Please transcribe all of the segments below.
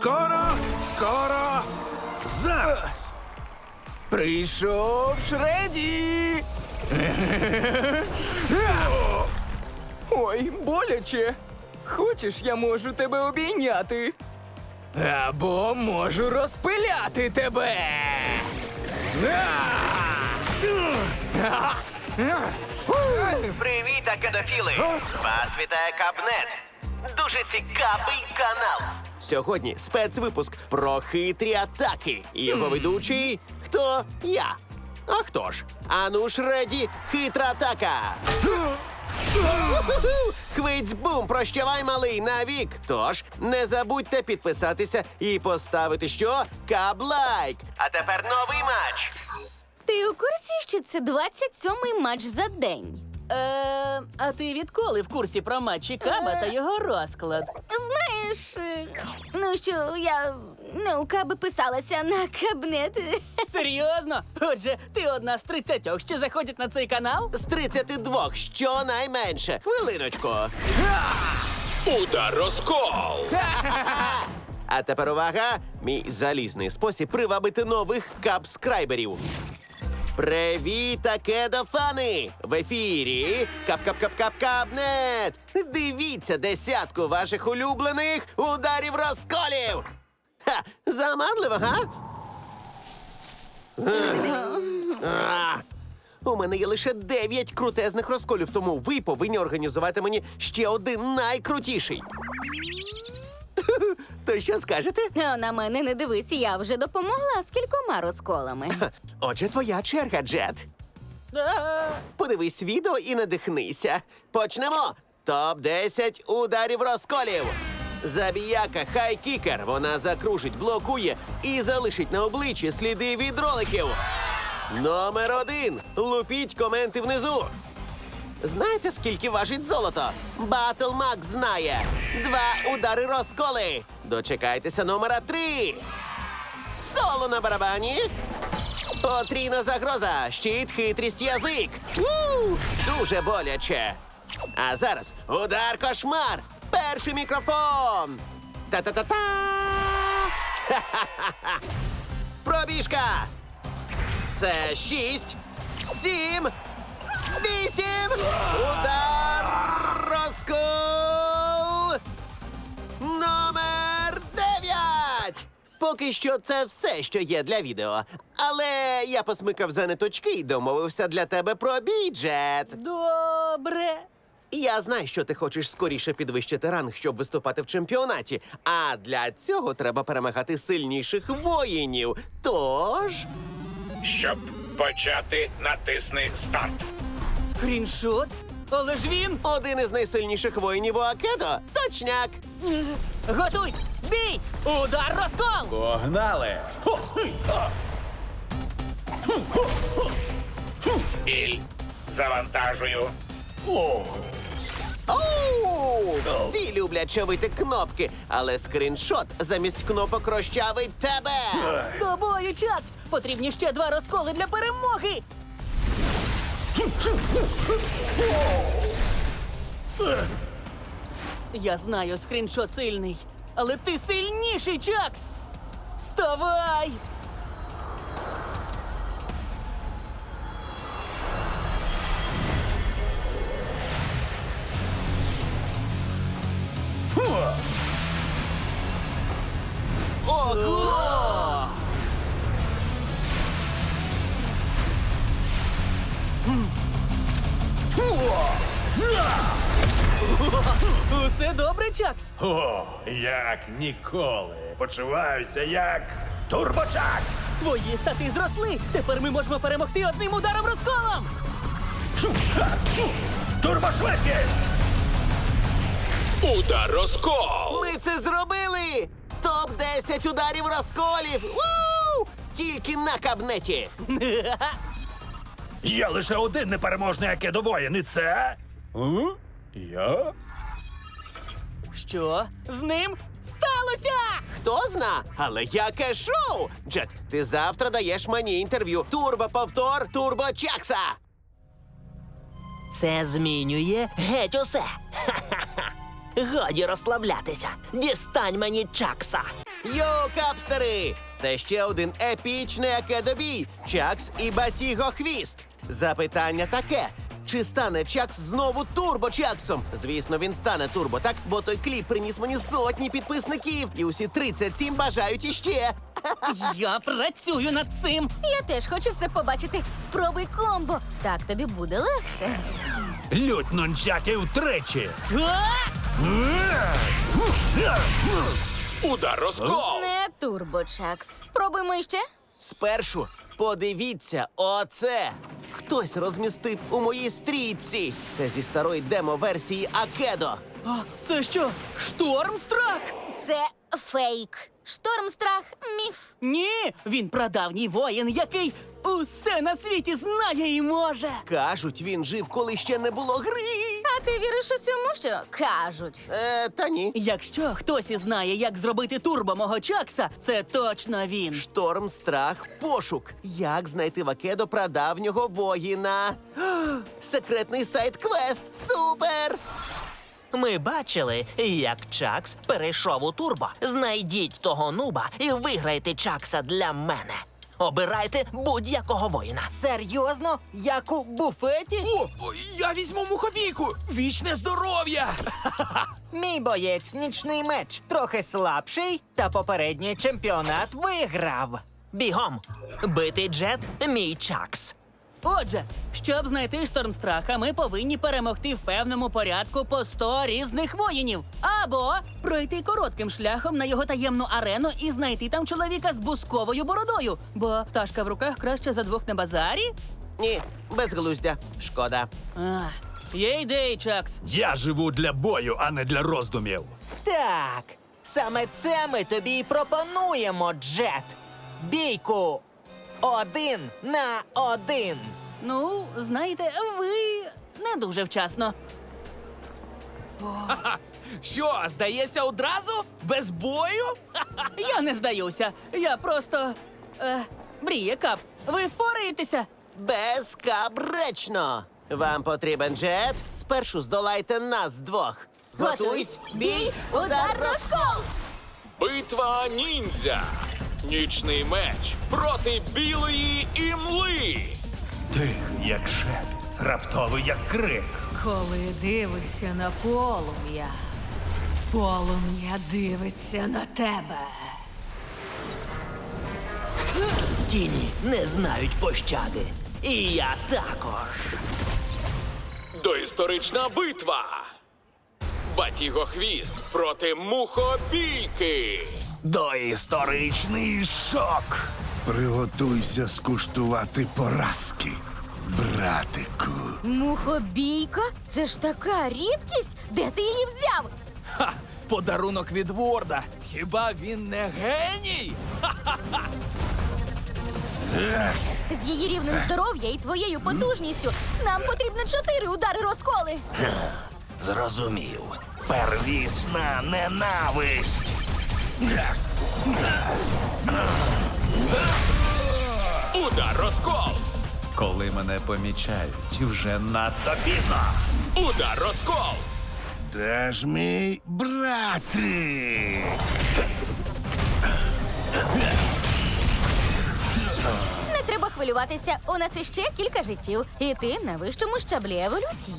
Скоро, скоро, зараз. Прийшов Шреді! Ой, боляче. Хочеш, я можу тебе обійняти. Або можу розпиляти тебе. Привіт, акадофіли! Вас вітає Кабнет. Дуже цікавий канал. Сьогодні спецвипуск про хитрі атаки. Його ведучий хто? Я. А хто ж? Ануш Реді, хитра атака. Хвиць-бум, прощавай, малий, навік. Тож не забудьте підписатися і поставити що? Каблайк. А тепер новий матч. Ти у курсі, що це 27-й матч за день? Е, а ти відколи в курсі про матчі Каба та його розклад? Знаєш, е, ну що, я не у каби писалася на кабнет. Серйозно? Отже, ти одна з тридцятьох, що заходять на цей канал? З 32 щонайменше. Хвилиночку. Удар розкол. А тепер увага! Мій залізний спосіб привабити нових капскрайберів. Привіт, акедофани! В ефірі Кап-кап-кап-кап-кабнет! Дивіться десятку ваших улюблених ударів розколів! Ха! Заманливо, га? У мене є лише дев'ять крутезних розколів, тому ви повинні організувати мені ще один найкрутіший. То що скажете? А на мене не дивись, я вже допомогла з кількома розколами. Отже, твоя черга, Джет. Е, Подивись відео і надихнися. Почнемо! Топ-10 ударів розколів. Забіяка хай-кікер. Вона закружить, блокує і залишить на обличчі сліди від роликів. Номер один. Лупіть коменти внизу. Знаєте, скільки важить золото? Батл Мак знає. Два удари розколи. Дочекайтеся номера три. Соло на барабані. Потрійна загроза, щит, хитрість, язик. У, дуже боляче. А зараз удар кошмар. Перший мікрофон. Та-та-та-та. Пробіжка. Це шість, сім, вісім. Удар розкол. Номер дев'ять. Поки що це все, що є для відео. Але я посмикав за ниточки і домовився для тебе про бюджет. Добре. Я знаю, що ти хочеш скоріше підвищити ранг, щоб виступати в чемпіонаті. А для цього треба перемагати сильніших воїнів. Тож. Щоб почати, натисни старт. Скріншот? Але ж він. Один із найсильніших воїнів у Акедо. Точняк. Готуйсь! Бій! Удар розкол! Погнали! Біль. Завантажую. Оу! Всі люблять чавити кнопки, але скріншот замість кнопок розчавить тебе. До бою, Чакс! Потрібні ще два розколи для перемоги! Я знаю, скріншот сильний, але ти сильніший, Чакс! Вставай! Ого! Усе добре, Чакс? О, як ніколи. Почуваюся як турбочак. Твої стати зросли! Тепер ми можемо перемогти одним ударом розколом! Турбошвидкість! Удар розкол. Ми це зробили! Топ 10 ударів розколів! Ву! Тільки на кабнеті! Є лише один непереможний акедовоїн, і це. Я? Що з ним сталося? Хто зна? Але яке шоу! Джет, ти завтра даєш мені інтерв'ю. Турбо-повтор Турбо Чакса! Це змінює геть усе. Ха-ха-ха. Годі розслаблятися. Дістань мені чакса. Йоу, капстери! Це ще один епічний акедобій Чакс і Батіго Хвіст. Запитання таке: чи стане Чакс знову турбо-чаксом? Звісно, він стане турбо, так? Бо той кліп приніс мені сотні підписників, і усі 37 бажають іще. Я працюю над цим. Я теж хочу це побачити. Спробуй комбо. Так тобі буде легше. Лють нунчаків тричі. Удар розкол! Не турбочакс. Спробуймо іще. Спершу подивіться, оце. Хтось розмістив у моїй стрічці. Це зі старої демо-версії Акедо. А, це що? Штормстрах? Це фейк. Штормстрах міф. Ні, він прадавній воїн, який усе на світі знає і може. Кажуть, він жив, коли ще не було гри. Ти віриш усьому, що кажуть? Е, та ні. Якщо хтось і знає, як зробити турбо мого Чакса, це точно він. Шторм, страх, пошук. Як знайти в Акедо прадавнього воїна? Секретний сайт квест. Супер! Ми бачили, як Чакс перейшов у турбо. Знайдіть того нуба і виграйте Чакса для мене. Обирайте будь-якого воїна. Серйозно? Як у буфеті? О, о, я візьму мухобійку! Вічне здоров'я! Мій боєць нічний меч трохи слабший, та попередній чемпіонат виграв. Бігом! Битий джет мій Чакс. Отже, щоб знайти штормстраха, ми повинні перемогти в певному порядку по 100 різних воїнів. Або пройти коротким шляхом на його таємну арену і знайти там чоловіка з бусковою бородою. Бо пташка в руках краще за двох на базарі. Ні, безглуздя. Шкода. А, є ідеї, Чакс. Я живу для бою, а не для роздумів. Так, саме це ми тобі й пропонуємо, Джет. Бійку один на один. Ну, знаєте, ви не дуже вчасно. Що, здається, одразу? Без бою? Я не здаюся. Я просто. Е, Бріє, кап, ви впораєтеся? Безкабречно. Вам потрібен джет? Спершу здолайте нас двох. Готуйсь, бій, удар, розкол! Битва ніндзя! Нічний меч проти білої імли! Тихий, як шепіт, раптовий, як крик. Коли дивишся на полум'я, полум'я дивиться на тебе. Тіні не знають пощади. І я також. Доісторична битва! Батіго хвіст проти мухобійки! Доісторичний шок. Приготуйся скуштувати поразки, братику. Мухобійка? Це ж така рідкість. Де ти її взяв? Ха! Подарунок від Ворда. Хіба він не геній? З її рівнем здоров'я і твоєю потужністю нам потрібно чотири удари розколи. Зрозумів. Первісна ненависть. Удар розкол! Коли мене помічають, вже надто Пізно. Удар розкол! Де ж мій братик? Не треба хвилюватися. У нас іще кілька життів, і ти на вищому щаблі еволюції.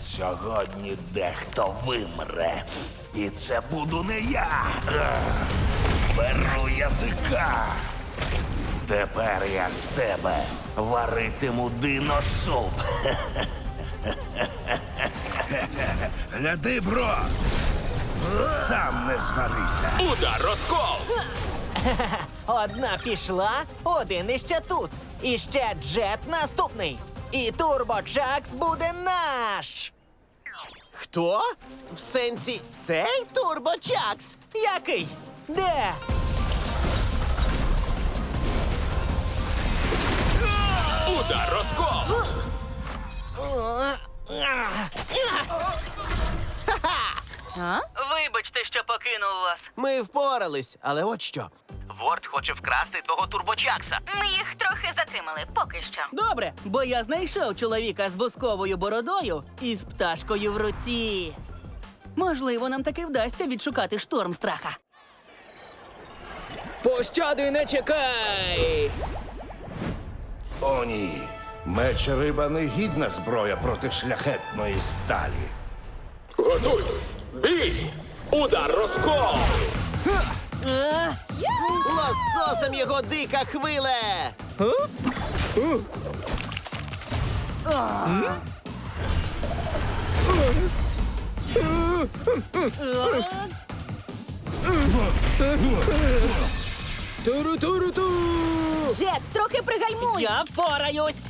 Сьогодні дехто вимре. І це буду не я. Беру язика. Тепер я з тебе варитиму диносуп. Гляди, бро! Сам не зварися. Удар розкол! Одна пішла, один іще тут. І ще Джет наступний. І Турбо Чакс буде наш. Хто? В сенсі цей турбочакс? Який? Де? Удар розкол! Вибачте, що покинув вас. Ми впорались, але от що. Ворд хоче вкрасти того турбочакса. Ми їх трохи затримали, поки що. Добре, бо я знайшов чоловіка з бусковою бородою і з пташкою в руці. Можливо, нам таки вдасться відшукати шторм страха. Пощади не чекай! О, ні. Меч риба не гідна зброя проти шляхетної сталі. Готуй! Бій! Удар розкол! Лососем його дика хвиле! Туру-туру-ту! Джет, трохи пригальмуй! Я впораюсь!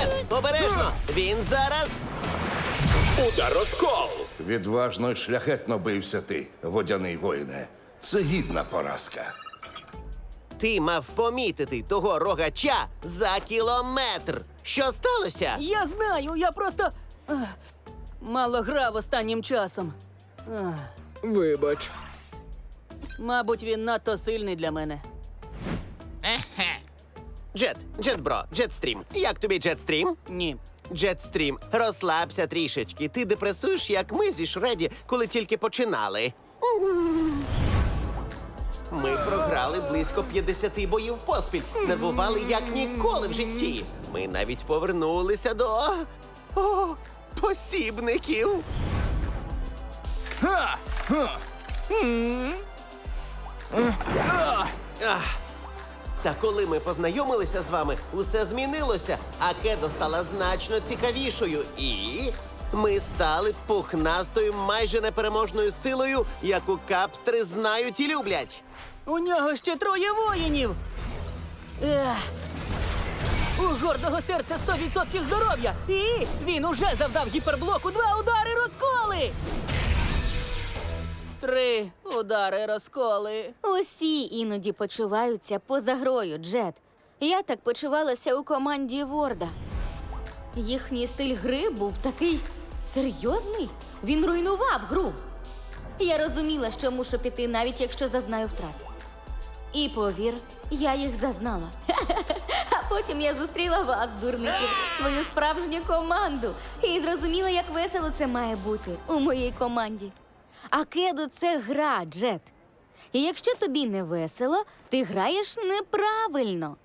Джет, обережно! Він зараз. Удар розкол! Відважно й шляхетно бився ти, водяний воїне. Це гідна поразка. Ти мав помітити того рогача за кілометр. Що сталося? Я знаю, я просто ех, мало грав останнім часом. Ех, Вибач. Мабуть, він надто сильний для мене. Джет, Джетбро, Джетстрім. Як тобі Джетстрім? Ні. Джетстрім, розслабся трішечки. Ти депресуєш, як ми зі Шреді, коли тільки починали. Ми програли близько 50 боїв поспіль. Нервували як ніколи в житті. Ми навіть повернулися до о, посібників. Ах. Та коли ми познайомилися з вами, усе змінилося, а Кедо стала значно цікавішою. І ми стали пухнастою майже непереможною силою, яку капстри знають і люблять. У нього ще троє воїнів. Ех. У гордого серця 100% здоров'я. І він уже завдав гіперблоку два удари розколи. Три удари розколи. Усі іноді почуваються поза грою, Джет. Я так почувалася у команді Ворда. Їхній стиль гри був такий серйозний. Він руйнував гру. Я розуміла, що мушу піти, навіть якщо зазнаю втрат. І повір, я їх зазнала. А потім я зустріла вас, дурників, свою справжню команду, і зрозуміла, як весело це має бути у моїй команді. А кеду це гра, Джет. І якщо тобі не весело, ти граєш неправильно.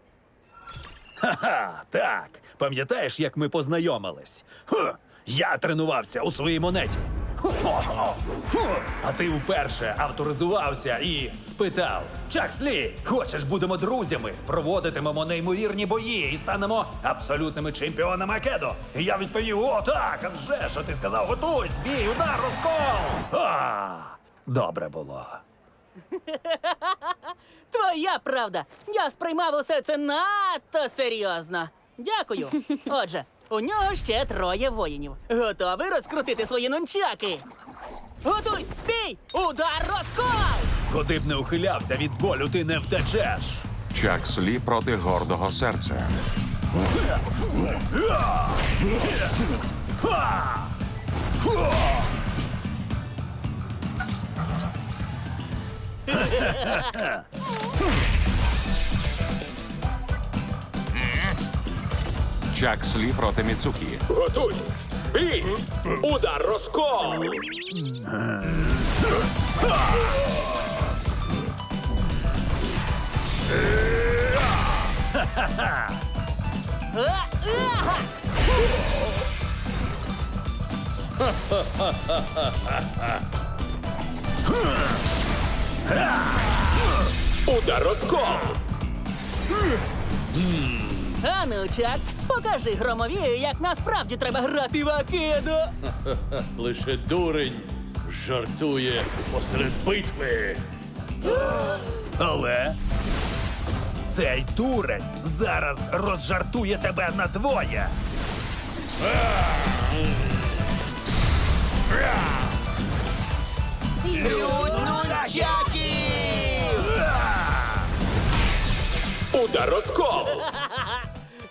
Ха, так. Пам'ятаєш, як ми познайомились? Ху, я тренувався у своїй монеті. А ти вперше авторизувався і спитав: Чакслі, хочеш будемо друзями? Проводитимемо неймовірні бої і станемо абсолютними чемпіонами Акедо. І я відповів: О, так, а вже ж А ти сказав, готуйсь, бій, удар, розкол. А, добре було. Твоя правда. Я сприймав усе це надто серйозно. Дякую. Отже, у нього ще троє воїнів. Готовий розкрутити свої нунчаки. Готуйсь, бій! Удар розкол! Куди б не ухилявся від болю, ти не втечеш. Чак Слі проти гордого серця. Чак Слі проти Міцукі. Готуй! Бій! Удар розкол! Удар розкол! Ану, Чакс, покажи громовію, як насправді треба грати в Акедо. Лише дурень жартує посеред битви. Але цей дурень зараз розжартує тебе на двоє. Нунчаки! Удар розкол!